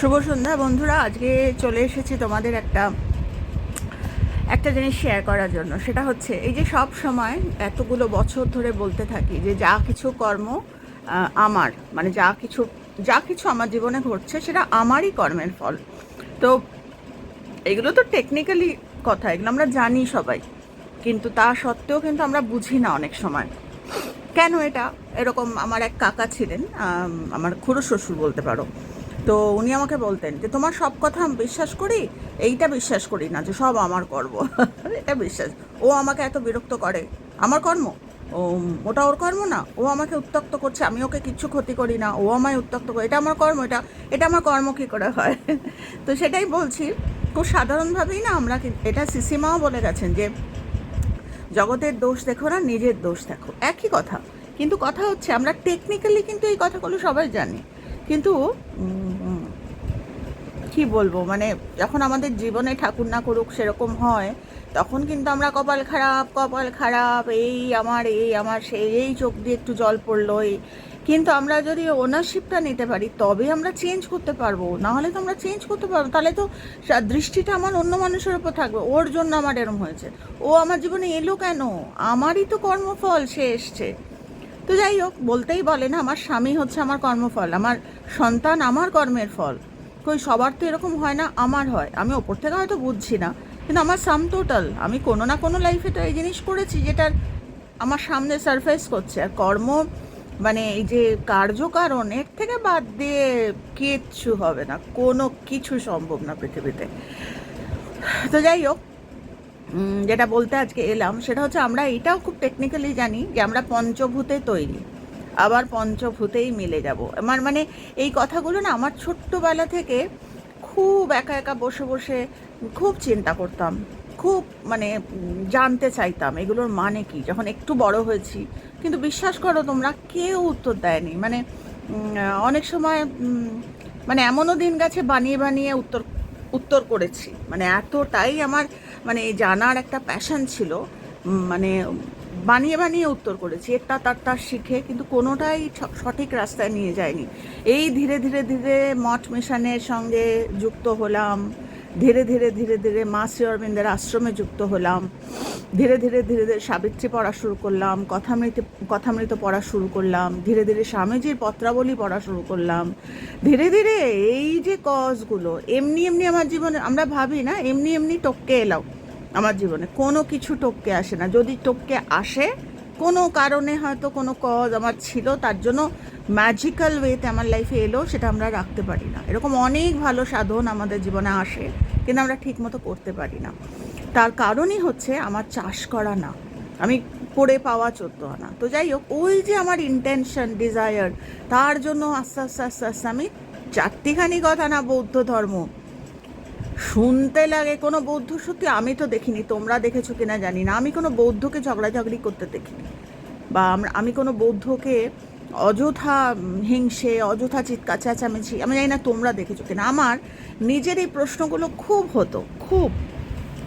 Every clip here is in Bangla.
শুভ সন্ধ্যা বন্ধুরা, আজকে চলে এসেছি তোমাদের একটা একটা জিনিস শেয়ার করার জন্য। সেটা হচ্ছে, এই যে সব সময় এতগুলো বছর ধরে বলতে থাকি যে যা কিছু কর্ম আমার মানে যা কিছু যা কিছু আমার জীবনে ঘটছে সেটা আমারই কর্মের ফল। তো এগুলো তো টেকনিক্যালি কথা, এগুলো আমরা জানি সবাই। কিন্তু তা সত্ত্বেও কিন্তু আমরা বুঝি না অনেক সময়। কেন এটা? এরকম আমার এক কাকা ছিলেন আমার খুড়ো শ্বশুর বলতে পারো। তো উনি আমাকে বলতেন যে, তোমার সব কথা আমি বিশ্বাস করি, এইটা বিশ্বাস করি না যে, সব আমার কর্ম। এটা বিশ্বাস। ও আমাকে এত বিরক্ত করে। আমার কর্ম? ও, ওটা ওর কর্ম না। ও আমাকে উত্তক্ত করছে। আমি ওকে কিচ্ছু ক্ষতি করি না। ও আমায় উত্তক্ত করে। এটা আমার কর্ম, এটা এটা আমার কর্ম কী করে হয়? তো সেটাই বলছি। খুব সাধারণভাবেই না আমরা এটা সিসিমাও বলে গেছেন যে, জগতের দোষ দেখো না, নিজের দোষ দেখো। একই কথা। কিন্তু কথা হচ্ছে, আমরা টেকনিক্যালি কিন্তু এই কথাগুলো সবাই জানি। কিন্তু কি বলব? মানে যখন আমাদের জীবনে ঠাকুর না করুক সেরকম হয়, তখন কিন্তু আমরা কপাল খারাপ কপাল খারাপ, এই আমার এই আমার সেই এই চোখ দিয়ে একটু জল পড়ল, এই। কিন্তু আমরা যদি ওনারশিপটা নিতে পারি তবে আমরা চেঞ্জ করতে পারব। নাহলে তো আমরা চেঞ্জ করতে পারব তাহলে তো দৃষ্টিটা আমার অন্য মানুষের উপর থাকবে। ওর জন্য আমার এরম হয়েছে। ও আমার জীবনে এলো কেন? আমারই তো কর্মফল, সে এসছে। তো যাই হোক, বলতেই বলে না, আমার স্বামী হচ্ছে আমার কর্মফল, আমার সন্তান আমার কর্মের ফল। কই, সবার তো এরকম হয় না, আমার হয়। আমি ওপর থেকে হয়তো বুঝছি না, কিন্তু আমার সাম টোটাল আমি কোনো না কোনো লাইফে তো এই জিনিস করেছি যেটার আমার সামনে সারফেস করছে। আর কর্ম মানে এই যে কার্যকারণ, এর থেকে বাদ দিয়ে কিচ্ছু হবে না, কোনো কিছু সম্ভব না পৃথিবীতে। তো যাই হোক যেটা বলতে আজকে এলাম, সেটা হচ্ছে আমরা এটাও খুব টেকনিক্যালি জানি যে আমরা পঞ্চভূতে তৈরি। আবার পঞ্চভূতেই মিলে যাব। আমার মানে এই কথাগুলো না আমার ছোট্টবেলা থেকে খুব একা একা বসে বসে খুব চিন্তা করতাম। খুব মানে জানতে চাইতাম এগুলোর মানে কি, যখন একটু বড় হয়েছি। কিন্তু বিশ্বাস করো তোমরা কেউ উত্তর দেয়নি। মানে অনেক সময় মানে এমনও দিন গেছে বানিয়ে বানিয়ে উত্তর উত্তর করেছি। মানে এতটাই আমার মানে জানার একটা প্যাশন ছিল। মানে বানিয়ে বানিয়ে উত্তর করেছি এটা তার তার শিখে কিন্তু কোনোটাই সঠিক রাস্তায় নিয়ে যায়নি এই ধীরে ধীরে ধীরে মঠ মিশনের সঙ্গে যুক্ত হলাম ধীরে ধীরে ধীরে ধীরে মা শ্রী অরবিন্দের আশ্রমে যুক্ত হলাম ধীরে ধীরে ধীরে ধীরে সাবিত্রী পড়া শুরু করলাম কথামৃত কথামৃত পড়া শুরু করলাম ধীরে ধীরে স্বামীজির পত্রাবলী পড়া শুরু করলাম ধীরে ধীরে এই যে কজগুলো এমনি এমনি আমার জীবনে আমরা ভাবি না এমনি এমনি টপকে এলাম আমার জীবনে কোনো কিছু টপকে আসে না। যদি টপকে আসে, কোনো কারণে হয়তো কোনো কজ আমার ছিল, তার জন্য ম্যাজিক্যাল ওয়েতে আমার লাইফে এলো, সেটা আমরা রাখতে পারি না। এরকম অনেক ভালো সাধন আমাদের জীবনে আসে, কিন্তু আমরা ঠিকমতো করতে পারি না। তার কারণই হচ্ছে আমার চাষ করা না। আমি করে পাওয়া চোদ্দ আনা। তো যাই হোক, ওই যে আমার ইন্টেনশন ডিজায়ার তার জন্য আস্তে আস্তে আস্তে আস্তে আমি চারটিখানি কথা না, বৌদ্ধ ধর্ম শুনতে লাগে কোনো বৌদ্ধ সত্যি, আমি তো দেখিনি, তোমরা দেখেছ কিনা জানি না। আমি কোনো বৌদ্ধকে ঝগড়াঝগড়ি করতে দেখিনি। বা আমি কোনো বৌদ্ধকে অযথা হিংসে, অযথা চিৎকার, চেঁচামেচি, আমি জানি না তোমরা দেখেছ কিনা। আমার নিজের এই প্রশ্নগুলো খুব হতো, খুব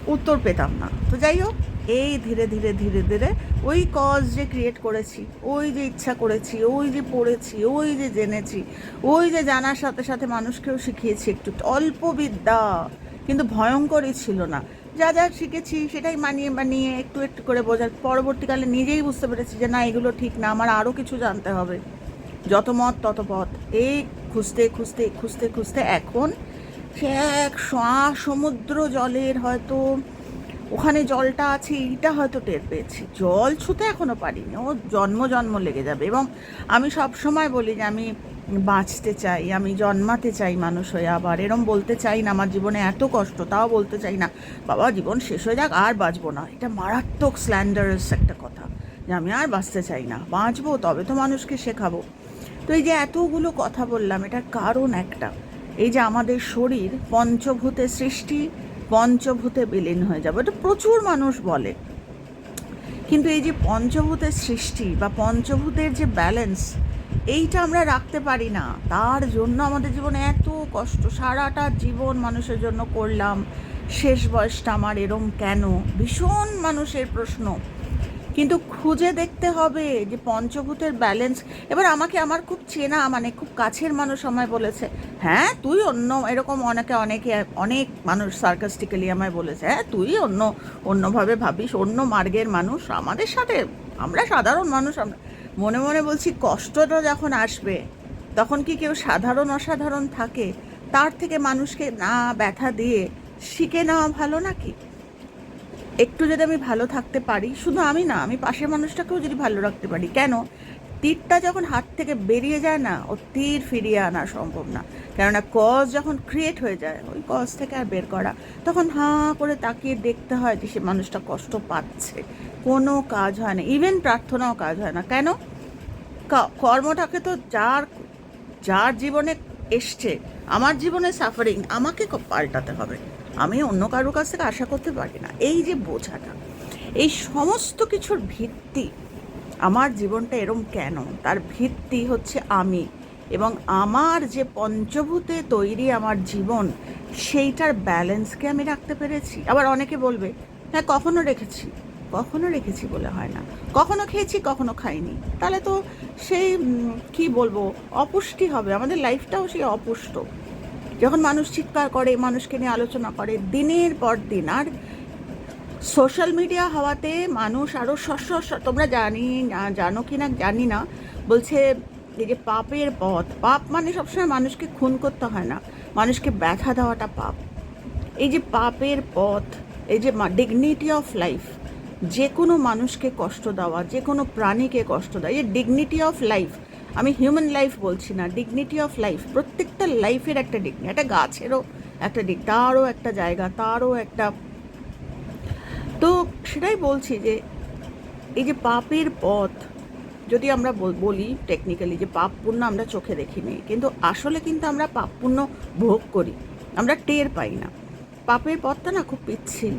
উত্তর পেতাম না। তো যাই হোক এই ধীরে ধীরে ধীরে ধীরে ওই কজ যে ক্রিয়েট করেছি, ওই যে ইচ্ছা করেছি, ওই যে পড়েছি, ওই যে জেনেছি, ওই যে জানার সাথে সাথে মানুষকেও শিখিয়েছি একটু অল্প বিদ্যা, কিন্তু ভয়ঙ্করই ছিল না। যা যা শিখেছি সেটাই মানিয়ে মানিয়ে একটু একটু করে বোঝার, পরবর্তীকালে নিজেই বুঝতে পেরেছি যে না, এগুলো ঠিক না, আমার আরও কিছু জানতে হবে। যত মত, তত পথ। এই খুঁজতে খুঁজতে খুঁজতে খুঁজতে এখন সে এক সমুদ্র জলের হয়তো ওখানে জলটা আছে, এইটা হয়তো টের পেয়েছি। জল ছুতে এখনও পারিনি, ও জন্ম জন্ম লেগে যাবে। এবং আমি সব সময় বলি যে আমি বাঁচতে চাই, আমি জন্মাতে চাই মানুষ হয়ে আবার। এরম বলতে চাই না, আমার জীবনে এত কষ্ট, তাও বলতে চাই না, বাবা, জীবন শেষ হয়ে যাক, আর বাঁচবো না। এটা মারাত্মক স্ল্যান্ডারাস একটা কথা, যে আমি আর বাঁচতে চাই না। বাঁচবো, তবে তো মানুষকে শেখাবো। তো এই যে এতগুলো কথা বললাম, এটার কারণ একটা, এই যে আমাদের শরীর পঞ্চভূতে সৃষ্টি পঞ্চভূতে বিলীন হয়ে যাবে। এটা প্রচুর মানুষ বলে। কিন্তু এই যে পঞ্চভূতের সৃষ্টি বা পঞ্চভূতের যে ব্যালেন্স এইটা আমরা রাখতে পারি না। তার জন্য আমাদের জীবনে এত কষ্ট। সারাটা জীবন মানুষের জন্য করলাম। শেষ বয়সটা আমার এরম কেন? ভীষণ মানুষের প্রশ্ন। কিন্তু খুঁজে দেখতে হবে যে পঞ্চভূতের ব্যালেন্স এবার আমাকে আমার খুব চেনা মানে খুব কাছের মানুষ আমায় বলেছে হ্যাঁ তুই অন্য এরকম অনেকে অনেকে, অনেক মানুষ সার্কাস্টিক্যালি আমায় বলেছে হ্যাঁ তুই অন্য, অন্যভাবে ভাবিস, অন্য মার্গের মানুষ, আমাদের সাথে, আমরা সাধারণ মানুষ, আমরা মনে মনে বলছি, কষ্টটা যখন আসবে, তখন কি কেউ সাধারণ, অসাধারণ থাকে? তার থেকে মানুষকে না ব্যথা দিয়ে শিখে নেওয়া ভালো নাকি? একটু যদি আমি ভালো থাকতে পারি, শুধু আমি না, আমি পাশের মানুষটাকেও যদি ভালো রাখতে পারি। কেন? তীরটা যখন হাত থেকে বেরিয়ে যায় না, ও তীর ফিরিয়ে আনা সম্ভব না। কেননা কজ যখন ক্রিয়েট হয়ে যায়, ওই কজ থেকে আর বের করা। তখন হাঁ করে তাকিয়ে দেখতে হয় যে সে মানুষটা কষ্ট পাচ্ছে। কোনো কাজ হয় না ইভেন প্রার্থনাও কাজ হয় না। কেন? কর্মটাকে তো যার যার জীবনে এসছে, আমার জীবনে সাফারিং আমাকে পাল্টাতে হবে। আমি অন্য কারোর কাছ থেকে আশা করতে পারি না। এই যে বোঝাটা, এই সমস্ত কিছুর ভিত্তি আমার জীবনটা এরম কেন? তার ভিত্তি হচ্ছে আমি এবং আমার যে পঞ্চভূতে তৈরি আমার জীবন, সেইটার ব্যালেন্সকে আমি রাখতে পেরেছি। আবার অনেকে বলবে হ্যাঁ কখনো রেখেছি কখনো রেখেছি বলে হয় না। কখনো খেয়েছি, কখনো খাইনি। তাহলে তো সেই কি বলব, অপুষ্টি হবে। আমাদের লাইফটাও সেই অপুষ্ট। যখন মানুষ চিৎকার করে, মানুষকে নিয়ে আলোচনা করে, দিনের পর দিন, আর সোশ্যাল মিডিয়া হওয়াতে মানুষ আরও শস্য তোমরা জানি জানো কি না জানি না, বলছে এই যে পাপের পথ, পাপ মানে সবসময় মানুষকে খুন করতে হয় না, মানুষকে ব্যথা দেওয়াটা পাপ। এই যে পাপের পথ, এই যে ডিগনিটি অফ লাইফ যে কোনো মানুষকে কষ্ট দেওয়া যে কোনো প্রাণীকে কষ্ট দেওয়া, এই ডিগনিটি অফ লাইফ আমি হিউম্যান লাইফ বলছি না ডিগনিটি অফ লাইফ প্রত্যেকটা লাইফের একটা ডিগনি একটা গাছেরও একটা ডিগ তারও একটা জায়গা, তারও একটা তো সেটাই বলছি যে, এই যে পাপের পথ, যদি আমরা বল- টেকনিক্যালি যে পাপ পুণ্য আমরা চোখে দেখিনি, কিন্তু আসলে কিন্তু আমরা পাপ পুণ্য ভোগ করি, আমরা টের পাই না। পাপের পথটা না খুব পিচ্ছিল,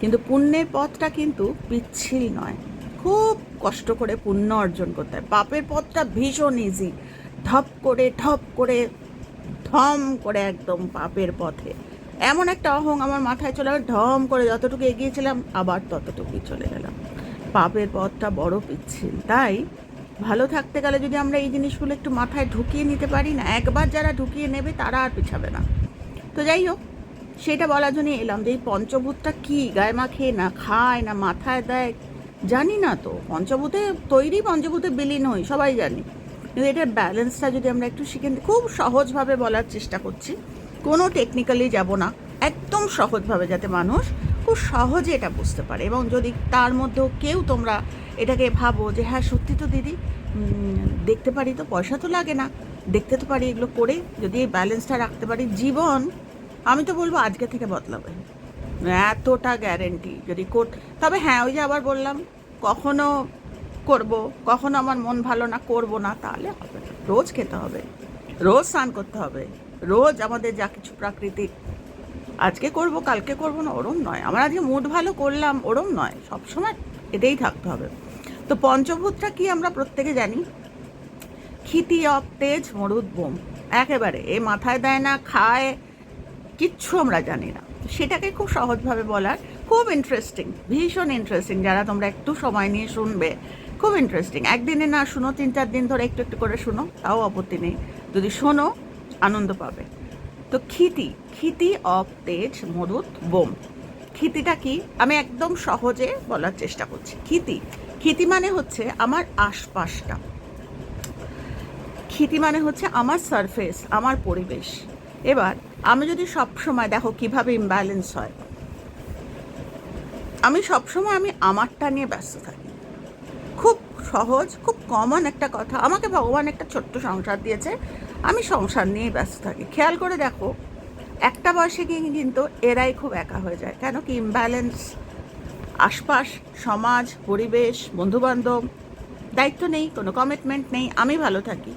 কিন্তু পুণ্যের পথটা কিন্তু পিচ্ছিল নয়। খুব কষ্ট করে পুণ্য অর্জন করতে হয়। পাপের পথটা ভীষণ ইজি ঢপ করে ঢপ করে, ধম করে একদম পাপের পথে। এমন একটা অহং আমার মাথায় চলে ঢম করে যতটুকু এগিয়েছিলাম আবার ততটুকুই চলে গেলাম পাপের পথটা বড় পিচ্ছিল, তাই ভালো থাকতে গেলে যদি আমরা এই জিনিসগুলো একটু মাথায় ঢুকিয়ে নিতে পারি না, একবার যারা ঢুকিয়ে নেবে তারা আর পিছাবে না। তো যাই হোক, সেটা বলার জন্য এলাম যে এই পঞ্চভূতটা কী? গায়ে মাখে না খায়, না মাথায় দেয় জানি না তো। পঞ্চভূতে তৈরি, পঞ্চভূতে বিলীন হই, সবাই জানি। কিন্তু এটার ব্যালেন্সটা যদি আমরা একটু শিখে খুব সহজভাবে বলার চেষ্টা করছি। কোনো টেকনিক্যালি যাব না, একদম সহজভাবে যাতে মানুষ খুব সহজে এটা বুঝতে পারে। এবং যদি তার মধ্যেও কেউ তোমরা এটাকে ভাবো যে হ্যাঁ সত্যি তো দিদি দেখতে পারি তো, পয়সা তো লাগে না, দেখতে তো পারি এগুলো করে, যদি এই ব্যালেন্সটা রাখতে পারি, জীবন, আমি তো বলব আজকে থেকে বদলাবে। এতটা গ্যারেন্টি যদি কোট তবে হ্যাঁ ওই যে আবার বললাম, কখনো করব, কখনো আমার মন ভালো না, করব না, তাহলে হবে রোজ খেতে হবে, রোজ স্নান করতে হবে, রোজ আমাদের যা কিছু প্রাকৃতিক। আজকে করব, কালকে করব না, ওরম নয়। আমার আজকে মুড ভালো করলাম, ওরম নয়, সবসময় এটাই থাকতে হবে। তো পঞ্চভূতটা কি আমরা প্রত্যেকে জানি? ক্ষিতি অপ তেজ মরুদ বোম। একেবারে, এ মাথায় দেয় না, খায়, কিচ্ছু আমরা জানি না। সেটাকে খুব সহজভাবে বলার খুব ইন্টারেস্টিং ভীষণ ইন্টারেস্টিং যারা তোমরা একটু সময় নিয়ে শুনবে, খুব ইন্টারেস্টিং একদিনে না শুনো, তিন চার দিন ধরে একটু একটু করে শুনো, তাও আপত্তি নেই। যদি শোনো, আনন্দ পাবে। তো ক্ষিতি ক্ষিতি অফ তেজ, মরুদ, বোম। ক্ষিতিটা কি? আমি একদম সহজে বলার চেষ্টা করছি। ক্ষিতি ক্ষিতি মানে হচ্ছে আমার আশপাশটা। ক্ষিতি মানে হচ্ছে আমার সারফেস আমার পরিবেশ। এবার, আমি যদি সব সময় দেখো কীভাবে ইমব্যালেন্স হয়, আমি সবসময় আমি আমারটা নিয়ে ব্যস্ত থাকি। খুব সহজ, খুব কমন একটা কথা। আমাকে ভগবান একটা ছোট্ট সংসার দিয়েছে, আমি সংসার নিয়েই ব্যস্ত থাকি। খেয়াল করে দেখো, একটা বয়সে গিয়ে কিন্তু এরাই খুব একা হয়ে যায়। কেন কি ইমব্যালেন্স আশপাশ, সমাজ, পরিবেশ, বন্ধুবান্ধব, দায়িত্ব নেই, কোনো কমিটমেন্ট নেই, আমি ভালো থাকি।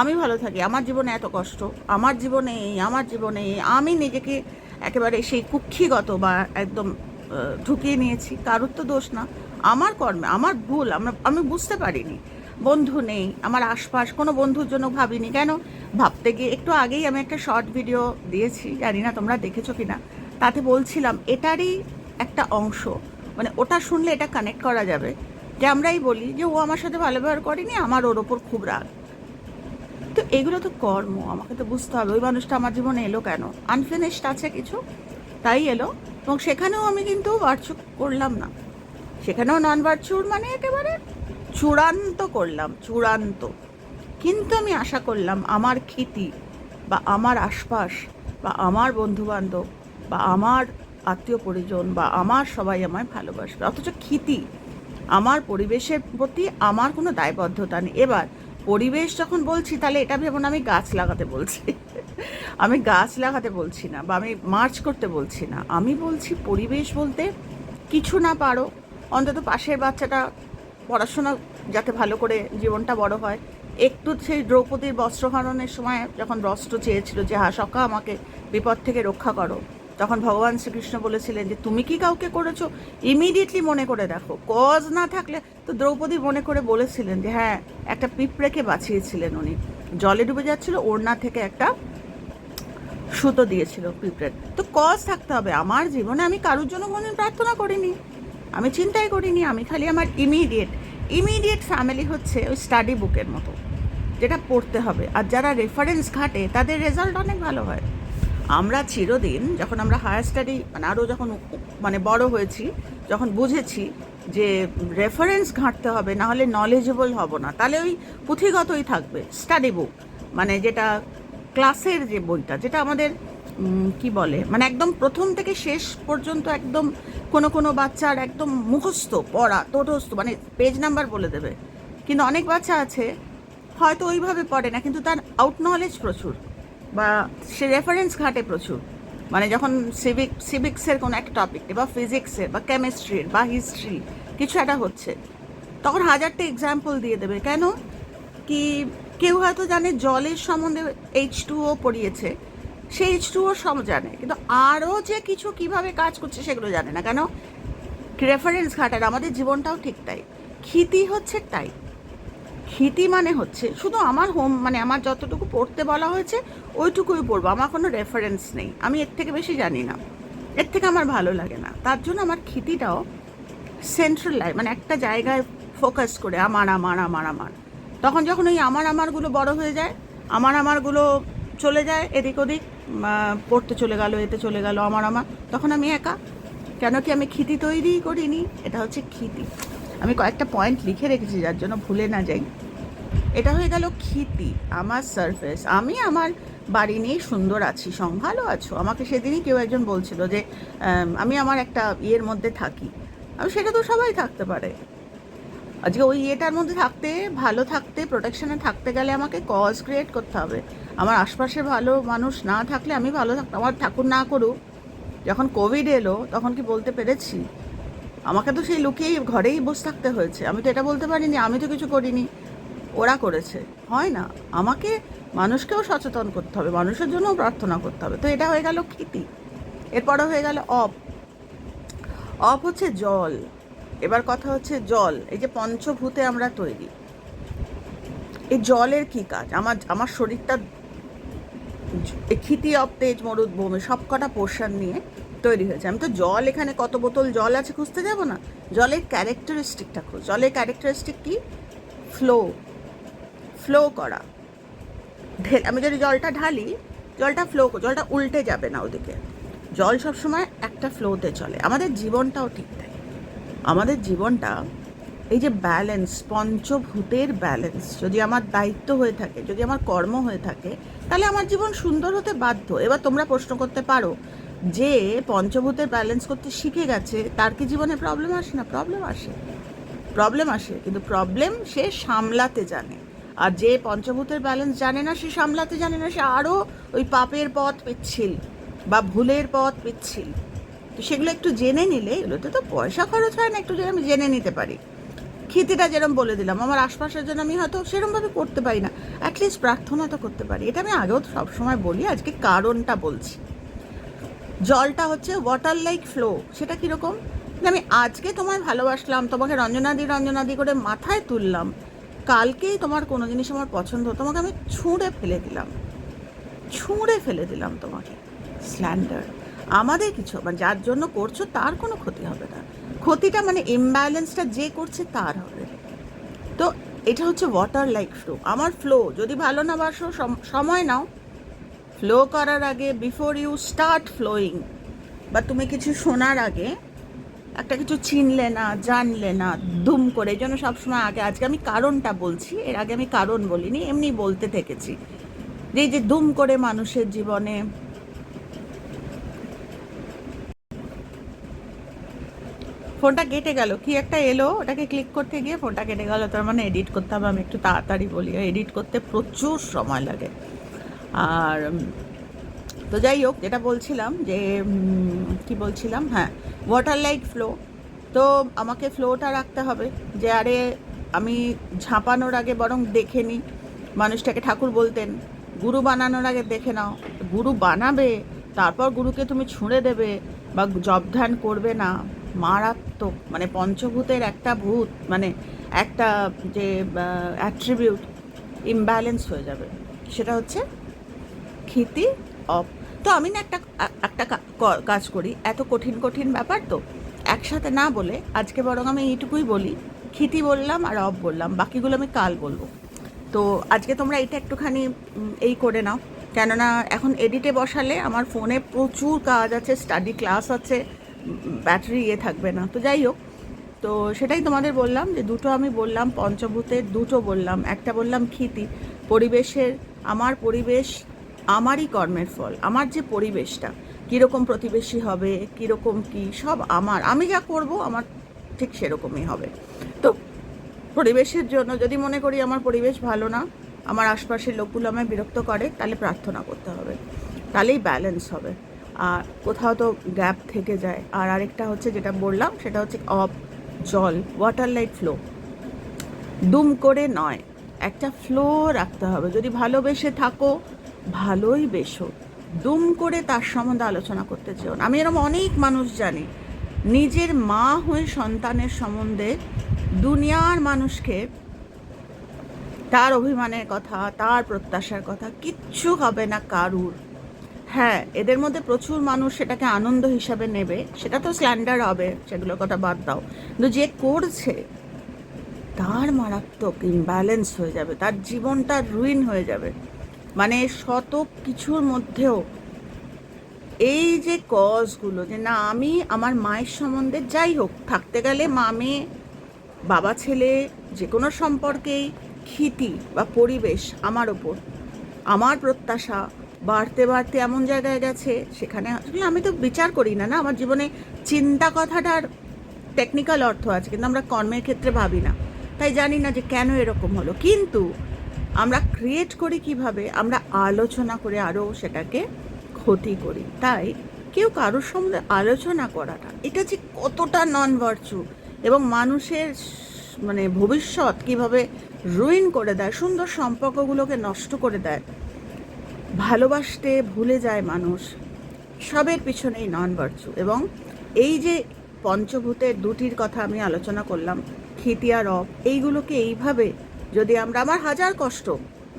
আমি ভালো থাকি, আমার জীবনে এত কষ্ট, আমার জীবনে আমার জীবনে আমি নিজেকে একেবারে সেই কুক্ষিগত বা একদম ঢুকিয়ে নিয়েছি, কারোর তো দোষ না, আমার কর্মে, আমার ভুল, আমরা, আমি বুঝতে পারিনি, বন্ধু নেই, আমার আশপাশ, কোনো বন্ধুর জন্য ভাবিনি, কেন? ভাবতে গিয়ে একটু আগেই আমি একটা শর্ট ভিডিও দিয়েছি, জানি না তোমরা দেখেছ কি না তাতে বলছিলাম, এটারই একটা অংশ মানে ওটা শুনলে এটা কানেক্ট করা যাবে, যে আমরাই বলি যে ও আমার সাথে ভালো ব্যবহার করেনি, আমার ওর ওপর খুব রাগ। তো এগুলো তো কর্ম, আমাকে তো বুঝতে হবে। ওই মানুষটা আমার জীবনে এলো কেন? আনফিনিশড আছে কিছু? তাই এলো। এবং সেখানেও আমি কিন্তু বার্চু করলাম না। সেখানেও নন বার্চুর মানে একেবারে চূড়ান্ত করলাম, চূড়ান্ত। কিন্তু আমি আশা করলাম, আমার খ্যাতি বা আমার আশপাশ বা আমার বন্ধুবান্ধব বা আমার আত্মীয় পরিজন বা আমার সবাই আমায় ভালোবাসবে। অথচ খ্যাতি আমার পরিবেশের প্রতি আমার কোনো দায়বদ্ধতা নেই। এবার পরিবেশ যখন বলছি, তাহলে এটা ভেবো না আমি গাছ লাগাতে বলছি। আমি গাছ লাগাতে বলছি না বা আমি মার্চ করতে বলছি না। আমি বলছি পরিবেশ বলতে কিছু না পারো। অন্তত পাশের বাচ্চাটা পড়াশোনা যাতে ভালো করে জীবনটা বড় হয়। একটু সেই দ্রৌপদীর বস্ত্রহরণের সময় যখন বস্ত্র চেয়েছিল যে হা সকা আমাকে বিপদ থেকে রক্ষা করো। তখন ভগবান শ্রীকৃষ্ণ বলেছিলেন যে, তুমি কি কাউকে করেছ? ইমিডিয়েটলি মনে করে দেখো। কজ না থাকলে তো দ্রৌপদী মনে করে বলেছিলেন যে হ্যাঁ একটা পিঁপড়েকে বাঁচিয়েছিলেন উনি। জলে ডুবে যাচ্ছিল, ওড়না থেকে একটা সুতো দিয়েছিল পিঁপড়ের। তো কজ থাকতে হবে। আমার জীবনে আমি কারোর জন্য কোনোদিন প্রার্থনা করিনি। আমি চিন্তাই করিনি। আমি খালি আমার ইমিডিয়েট ইমিডিয়েট ফ্যামিলি হচ্ছে ওই স্টাডি বুকের মতো, যেটা পড়তে হবে। আর যারা রেফারেন্স ঘাটে, তাদের রেজাল্ট অনেক ভালো হয়। আমরা চিরদিন যখন আমরা হায়ার স্টাডি মানে আরও যখন মানে বড় হয়েছি, যখন বুঝেছি যে রেফারেন্স ঘাঁটতে হবে, না হলে নলেজেবল হব না, তাহলে ওই পুঁথিগতই থাকবে স্টাডি বুক মানে যেটা ক্লাসের যে বইটা, যেটা আমাদের কি বলে মানে একদম প্রথম থেকে শেষ পর্যন্ত একদম কোনো কোনো বাচ্চার একদম মুখস্থ, পড়া, তটস্থ মানে পেজ নাম্বার বলে দেবে। কিন্তু অনেক বাচ্চা আছে, হয়তো ওইভাবে পড়ে না, কিন্তু তার আউট নলেজ প্রচুর। বা সে রেফারেন্স ঘাটে প্রচুর। মানে যখন সিভিক সিভিক্সের কোনো একটা টপিক বা ফিজিক্সের বা কেমিস্ট্রির বা হিস্ট্রি কিছু একটা হচ্ছে, তখন হাজারটা এক্সাম্পল দিয়ে দেবে। কেন? কি কেউ হয়তো জানে জলের সম্বন্ধে এইচ টু ও পড়িয়েছে, সে এইচ টু ও সব জানে, কিন্তু আরও যে কিছু কীভাবে কাজ করছে সেগুলো জানে না। কেন? রেফারেন্স ঘাটার আমাদের জীবনটাও ঠিক তাই। খ্যাতি হচ্ছে তাই। খ্যাতি মানে হচ্ছে, শুধু আমার হোম মানে আমার যতটুকু পড়তে বলা হয়েছে, ওইটুকুই পড়ব, আমার কোনো রেফারেন্স নেই। আমি এর থেকে বেশি জানি না। এর থেকে আমার ভালো লাগে না। তার জন্য আমার খ্যাতিটাও সেন্ট্রাল লাইফ মানে একটা জায়গায় ফোকাস করে, আমার আমার আমার আমার। তখন যখন ওই আমার, আমারগুলো বড় হয়ে যায়, আমার, আমারগুলো চলে যায়, এদিক ওদিক পড়তে চলে গেল, এতে চলে গেল, আমার আমার, তখন আমি একা। কেন কি আমি খ্যাতি তৈরিই করিনি? এটা হচ্ছে খ্যাতি আমি কয়েকটা পয়েন্ট লিখে রেখেছি, যার জন্য ভুলে না যাই। এটা হয়ে গেল ক্ষিতি, আমার সারফেস আমি আমার বাড়ি নিয়ে সুন্দর আছি সং ভালো আছো? আমাকে সেদিনই কেউ একজন বলছিল যে, আমি আমার একটা ইয়ের মধ্যে থাকি। আমি সেটা তো সবাই থাকতে পারে। আজকে ওই ইয়েটার মধ্যে থাকতে, ভালো থাকতে প্রোটেকশনে থাকতে গেলে আমাকে কজ ক্রিয়েট করতে হবে। আমার আশপাশে ভালো মানুষ না থাকলে আমি ভালো থাকতাম আমার ঠাকুর না করুক। যখন কোভিড এলো, তখন কি বলতে পেরেছি? আমাকে তো সেই লুকিয়েই ঘরেই বসে থাকতে হয়েছে। আমি তো এটা বলতে পারিনি, আমি তো কিছু করিনি। ওরা করেছে। হয় না। আমাকে, মানুষকেও সচেতন করতে হবে, মানুষের জন্যও প্রার্থনা করতে হবে। তো এটা হয়ে গেল ক্ষিতি। এরপরে হয়ে গেল অপ। অপ হচ্ছে জল। এবার কথা হচ্ছে জল। এই যে পঞ্চভূতে আমরা তৈরি। এই জলের কি কাজ? আমার আমার শরীরটা খিতি অপ, তেজ, মরুদ, ভূমি সব কটা নিয়ে তৈরি হয়েছে। আমি তো জল এখানে কত বোতল জল আছে খুঁজতে যাব না? জলের ক্যারেক্টারিস্টিকটা খোঁজ। জলের ক্যারেক্টারিস্টিক কি? ফ্লো ফ্লো করা। ঢেল আমি যদি জলটা ঢালি, জলটা ফ্লো জলটা উল্টে যাবে না ওদিকে। জল সবসময় একটা ফ্লোতে চলে। আমাদের জীবনটাও ঠিক থাকে আমাদের জীবনটা এই যে ব্যালেন্স পঞ্চভূতের ব্যালেন্স যদি আমার দায়িত্ব হয়ে থাকে, যদি আমার কর্ম হয়ে থাকে, তাহলে আমার জীবন সুন্দর হতে বাধ্য। এবার তোমরা প্রশ্ন করতে পারো যে পঞ্চভূতের ব্যালেন্স করতে শিখে গেছে, তার কি জীবনে প্রবলেম আসে না? প্রবলেম আসে। প্রবলেম আসে, কিন্তু প্রবলেম সে সামলাতে জানে। আর যে পঞ্চভূতের ব্যালেন্স জানে না, সে সামলাতে জানে না, সে আরও ওই পাপের পথ পিচ্ছিল বা ভুলের পথ পিচ্ছিল। তো সেগুলো একটু জেনে নিলে, এগুলোতে তো পয়সা খরচ হয় না, একটু যদি আমি জেনে নিতে পারি। খ্যাতিটা যেরকম বলে দিলাম, আমার আশপাশের জন্য আমি হয়তো সেরকমভাবে করতে পারি না। অ্যাটলিস্ট প্রার্থনা তো করতে পারি। এটা আমি আগেও সবসময় বলি, আজকে কারণটা বলছি। জলটা হচ্ছে ওয়াটার লাইক ফ্লো সেটা কীরকম? আমি আজকে তোমায় ভালোবাসলাম, তোমাকে রঞ্জনাদি রঞ্জনাদি করে মাথায় তুললাম, কালকেই তোমার কোনো জিনিস আমার পছন্দ, তোমাকে আমি ছুঁড়ে ফেলে দিলাম। ছুঁড়ে ফেলে দিলাম তোমাকে। স্ল্যান্ডার আমাদের কিছু মানে যার জন্য করছ তার কোনো ক্ষতি হবে না। ক্ষতিটা মানে ইমব্যালেন্সটা যে করছে তার হবে। তো এটা হচ্ছে ওয়াটার লাইক ফ্লো আমার ফ্লো যদি ভালো না বাসো, সম- সময় নাও। ফ্লো করার আগে বিফোর ইউ স্টার্ট ফ্লোয়িং বা তুমি কিছু শোনার আগে, একটা কিছু চিনলে না, জানলে না দুম করে, এই জন্য সবসময় আগে, আজকে আমি কারণটা বলছি, এর আগে আমি কারণ বলিনি, এমনি বলতে থেকেছি। যে যে দুম করে মানুষের জীবনে, ফোনটা কেটে গেল, কি একটা এলো, ওটাকে ক্লিক করতে গিয়ে ফোনটা কেটে গেল, তার মানে এডিট করতে হবে, আমি একটু তাড়াতাড়ি বলি এডিট করতে প্রচুর সময় লাগে। আর তো যাই হোক, যেটা বলছিলাম যে কি বলছিলাম? হ্যাঁ ওয়াটার লাইট ফ্লো তো আমাকে ফ্লোটা রাখতে হবে যে, আরে, আমি ঝাঁপানোর আগে বরং দেখে নিই। মানুষটাকে ঠাকুর বলতেন, গুরু বানানোর আগে দেখে নাও। গুরু বানাবে, তারপর গুরুকে তুমি ছুঁড়ে দেবে বা জব ধ্যান করবে না। মারাত্মক মানে পঞ্চভূতের একটা ভূত মানে একটা যে অ্যাট্রিবিউট ইমব্যালেন্স হয়ে যাবে। সেটা হচ্ছে ক্ষিতি অফ তো আমি না একটা একটা কাজ করি। এত কঠিন কঠিন ব্যাপার তো। একসাথে না বলে আজকে বরং আমি এইটুকুই বলি। ক্ষিতি বললাম আর অফ বললাম। বাকিগুলো আমি কাল বলব। তো আজকে তোমরা এটা একটুখানি এই করে নাও। কেননা এখন এডিটে বসালে আমার ফোনে প্রচুর কাজ আছে, স্টাডি ক্লাস আছে ব্যাটারি ইয়ে থাকবে না। তো যাই হোক, তো সেটাই তোমাদের বললাম যে দুটো আমি বললাম, পঞ্চভূতের দুটো বললাম। একটা বললাম ক্ষিতি পরিবেশের, আমার পরিবেশ আমারই কর্মের ফল, আমার যে পরিবেশটা, কীরকম প্রতিবেশী হবে, কীরকম কি, সব আমার। আমি যা করব, আমার ঠিক সেরকমই হবে। তো পরিবেশের জন্য যদি মনে করি আমার পরিবেশ ভালো না, আমার আশপাশের লোকগুলো আমায় বিরক্ত করে, তাহলে প্রার্থনা করতে হবে। তাহলেই ব্যালেন্স হবে। আর কোথাও তো গ্যাপ থেকে যায়। আর আরেকটা হচ্ছে যেটা বললাম, সেটা হচ্ছে অফ জল ওয়াটার লাইট ফ্লো দুম করে নয়, একটা ফ্লো রাখতে হবে। যদি ভালোবেসে থাকো ভালোই বেসো দুম করে তার সম্বন্ধে আলোচনা করতে চেও। আমি এরকম অনেক মানুষ জানি, নিজের মা হয়ে সন্তানের সম্বন্ধে দুনিয়ার মানুষকে তার অভিমানের কথা, তার প্রত্যাশার কথা কিচ্ছু হবে না কারুর। হ্যাঁ এদের মধ্যে প্রচুর মানুষ সেটাকে আনন্দ হিসাবে নেবে, সেটা তো স্ল্যান্ডার হবে, সেগুলোর কথা বাদ দাও। কিন্তু যে করছে, তার মারাত্মক ইমব্যালেন্স হয়ে যাবে, তার জীবনটা রুইন হয়ে যাবে। মানে শত কিছুর মধ্যেও এই যে কজগুলো যে না, আমি আমার মায়ের সম্বন্ধে যাই হোক, থাকতে গেলে মা মেয়ে বাবা ছেলে, যে কোনো সম্পর্কেই ক্ষিতি বা পরিবেশ আমার ওপর, আমার প্রত্যাশা বাড়তে বাড়তে এমন জায়গায় গেছে, সেখানে আসলে আমি তো বিচার করি না না? আমার জীবনে চিন্তা কথাটার টেকনিক্যাল অর্থ আছে, কিন্তু আমরা কর্মের ক্ষেত্রে ভাবি না। তাই জানি না যে কেন এরকম হলো। কিন্তু আমরা ক্রিয়েট করি কীভাবে? আমরা আলোচনা করে আরও সেটাকে ক্ষতি করি। তাই কেউ কারোর সঙ্গে আলোচনা করাটা, এটা যে কতটা নন ভার্চু এবং মানুষের মানে ভবিষ্যৎ কীভাবে রুইন করে দেয়, সুন্দর সম্পর্কগুলোকে নষ্ট করে দেয়, ভালোবাসতে ভুলে যায় মানুষ, সবের পিছনেই নন ভার্চু এবং এই যে পঞ্চভূতের দুটির কথা আমি আলোচনা করলাম আর অফ, এইগুলোকে এইভাবে যদি আমরা, আমার হাজার কষ্ট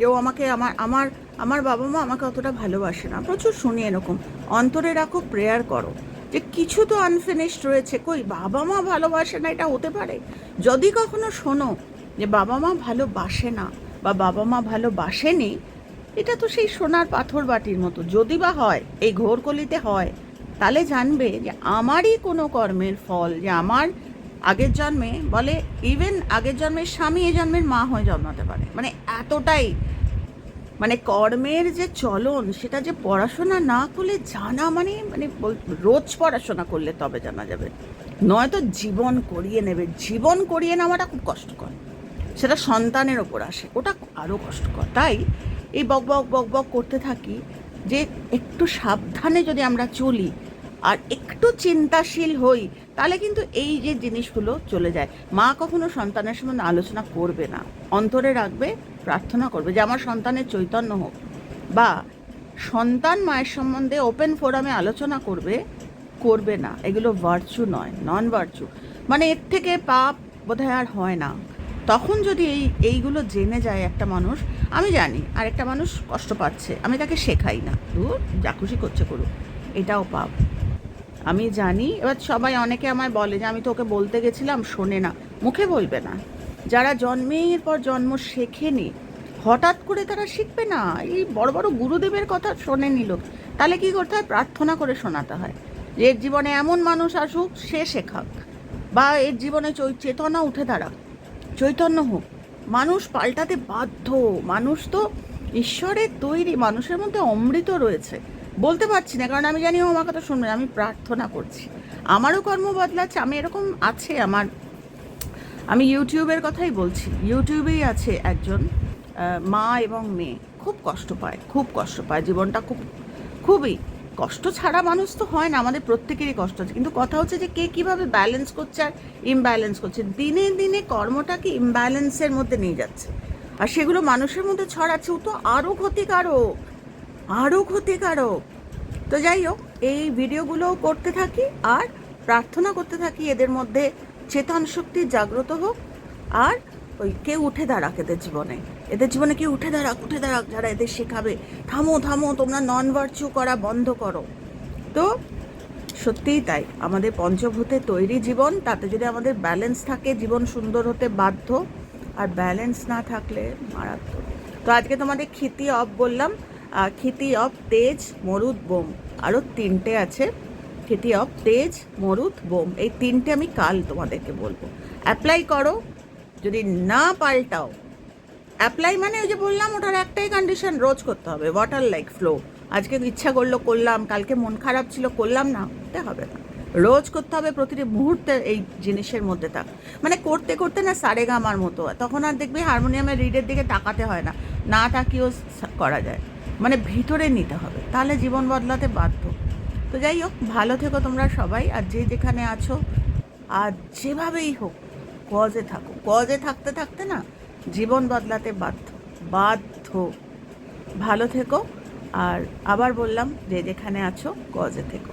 ও আমাকে, আমার আমার আমার বাবা মা আমাকে অতটা ভালোবাসে না। প্রচুর শুনি এরকম, অন্তরে রাখো, প্রেয়ার করো। যে কিছু তো আনফিনিশড রয়েছে, কই বাবা মা ভালোবাসে না, এটা হতে পারে? যদি কখনো শোনো যে বাবা মা ভালোবাসে না, বা বাবা মা ভালোবাসেনি, এটা তো সেই সোনার পাথর বাটির মতো। যদি বা হয়, এই ঘোরকলিতে হয় তাহলে জানবে যে আমারই কোনো কর্মের ফল, যে আমার আগের জন্মে বলে ইভেন আগের জন্মের স্বামী এ জন্মের মা হয়ে জন্মাতে পারে। মানে এতটাই মানে কর্মের যে চলন, সেটা যে পড়াশোনা না করলে জানা মানে মানে রোজ পড়াশোনা করলে তবে জানা যাবে। নয়তো জীবন করিয়ে নেবে। জীবন করিয়ে নেওয়াটা খুব কষ্টকর। সেটা সন্তানের ওপর আসে। ওটা আরও কষ্টকর। তাই এই বক বক বক বক করতে থাকি যে একটু সাবধানে যদি আমরা চলি আর একটু চিন্তাশীল হই, তাহলে কিন্তু এই যে জিনিসগুলো চলে যায়। মা কখনো সন্তানের সম্বন্ধে আলোচনা করবে না। অন্তরে রাখবে, প্রার্থনা করবে, যে আমার সন্তানের চৈতন্য হোক। বা সন্তান মায়ের সম্বন্ধে ওপেন ফোরামে আলোচনা করবে করবে না। এগুলো ভার্চু নয় নন ভার্চু মানে এর থেকে পাপ বোধহয় আর হয় না। তখন যদি এই, এইগুলো জেনে যায় একটা মানুষ, আমি জানি আর একটা মানুষ কষ্ট পাচ্ছে, আমি তাকে শেখাই না। দূর, যা খুশি করছে করুক। এটাও পাপ। আমি জানি, এবার সবাই অনেকে আমায় বলে যে, আমি তোকে বলতে গেছিলাম, শোনে না। মুখে বলবে না। যারা জন্মের পর জন্ম শেখেনি, হঠাৎ করে তারা শিখবে না। এই বড় বড় গুরুদেবের কথা শোনে নিল। তাহলে কি করতে হয়? প্রার্থনা করে শোনাতে হয়। যে, এর জীবনে এমন মানুষ আসুক, সে শেখাক। বা, এর জীবনে চৈ- চেতনা উঠে দাঁড়াক। চৈতন্য হোক। মানুষ পাল্টাতে বাধ্য। মানুষ তো ঈশ্বরের তৈরি। মানুষের মধ্যে অমৃত রয়েছে। বলতে পারছি না, কারণ আমি জানি ও আমার কথা শুনবে আমি প্রার্থনা করছি। আমারও কর্ম বদলাচ্ছে, আমি এরকম আছে আমার। আমি ইউটিউবের কথাই বলছি, ইউটিউবেই আছে একজন মা এবং মেয়ে, খুব কষ্ট পায়, খুব কষ্ট পায়, জীবনটা খুব, খুবই কষ্ট ছাড়া মানুষ তো হয় না, আমাদের প্রত্যেকেরই কষ্ট আছে। কিন্তু কথা হচ্ছে যে কে কীভাবে ব্যালেন্স করছে আর ইমব্যালেন্স করছে, দিনে দিনে কর্মটাকে ইমব্যালেন্সের মধ্যে নিয়ে যাচ্ছে। আর সেগুলো মানুষের মধ্যে ছড়াচ্ছে, ও তো আরও ক্ষতিকারক। আরও ক্ষতিকারক। তো যাই হোক এই ভিডিওগুলো করতে থাকি আর প্রার্থনা করতে থাকি এদের মধ্যে চেতন শক্তি জাগ্রত হোক আর ওই কেউ উঠে দাঁড়াক এদের জীবনে। এদের জীবনে কেউ উঠে দাঁড়াক উঠে দাঁড়াক যারা এদের শেখাবে। থামো থামো, তোমরা নন ভার্চু করা বন্ধ করো। তো সত্যিই তাই, আমাদের পঞ্চভূতে তৈরি জীবন, তাতে যদি আমাদের ব্যালেন্স থাকে, জীবন সুন্দর হতে বাধ্য, আর ব্যালেন্স না থাকলে মারাত্মক। তো আজকে তোমাদের ক্ষিতি অফ বললাম। ক্ষিতি অফ তেজ, মরুদ, বোম। আরও তিনটে আছে। ক্ষিতি অফ তেজ, মরুদ, বোম। এই তিনটে আমি কাল তোমাদেরকে বলব। অ্যাপ্লাই করো। যদি না পাল্টাও, অ্যাপ্লাই মানে ওই যে বললাম, ওটার একটাই কন্ডিশন রোজ করতে হবে। ওয়াটার লাইক ফ্লো আজকে ইচ্ছা করল, করলাম। কালকে মন খারাপ ছিল, করলাম না, করতে হবে না। রোজ করতে হবে, প্রতিটি মুহূর্তে এই জিনিসের মধ্যে থাক। মানে করতে করতে না সারেগা আমার মতো। তখন আর দেখবি হারমোনিয়ামের রিডের দিকে তাকাতে হয় না। না তাকিয়েও করা যায়। মানে ভিতরে নিতে হবে। তাহলে জীবন বদলাতে বাধ্য। তো যাই হোক, ভালো থেকো তোমরা সবাই, আর যে যেখানে আছো, আর যেভাবেই হোক গজে থাকো। গজে থাকতে থাকতে না, জীবন বদলাতে বাধ্য বাধ্য। ভালো থেকো, আর আবার বললাম, যে যেখানে আছো গজে থেকো।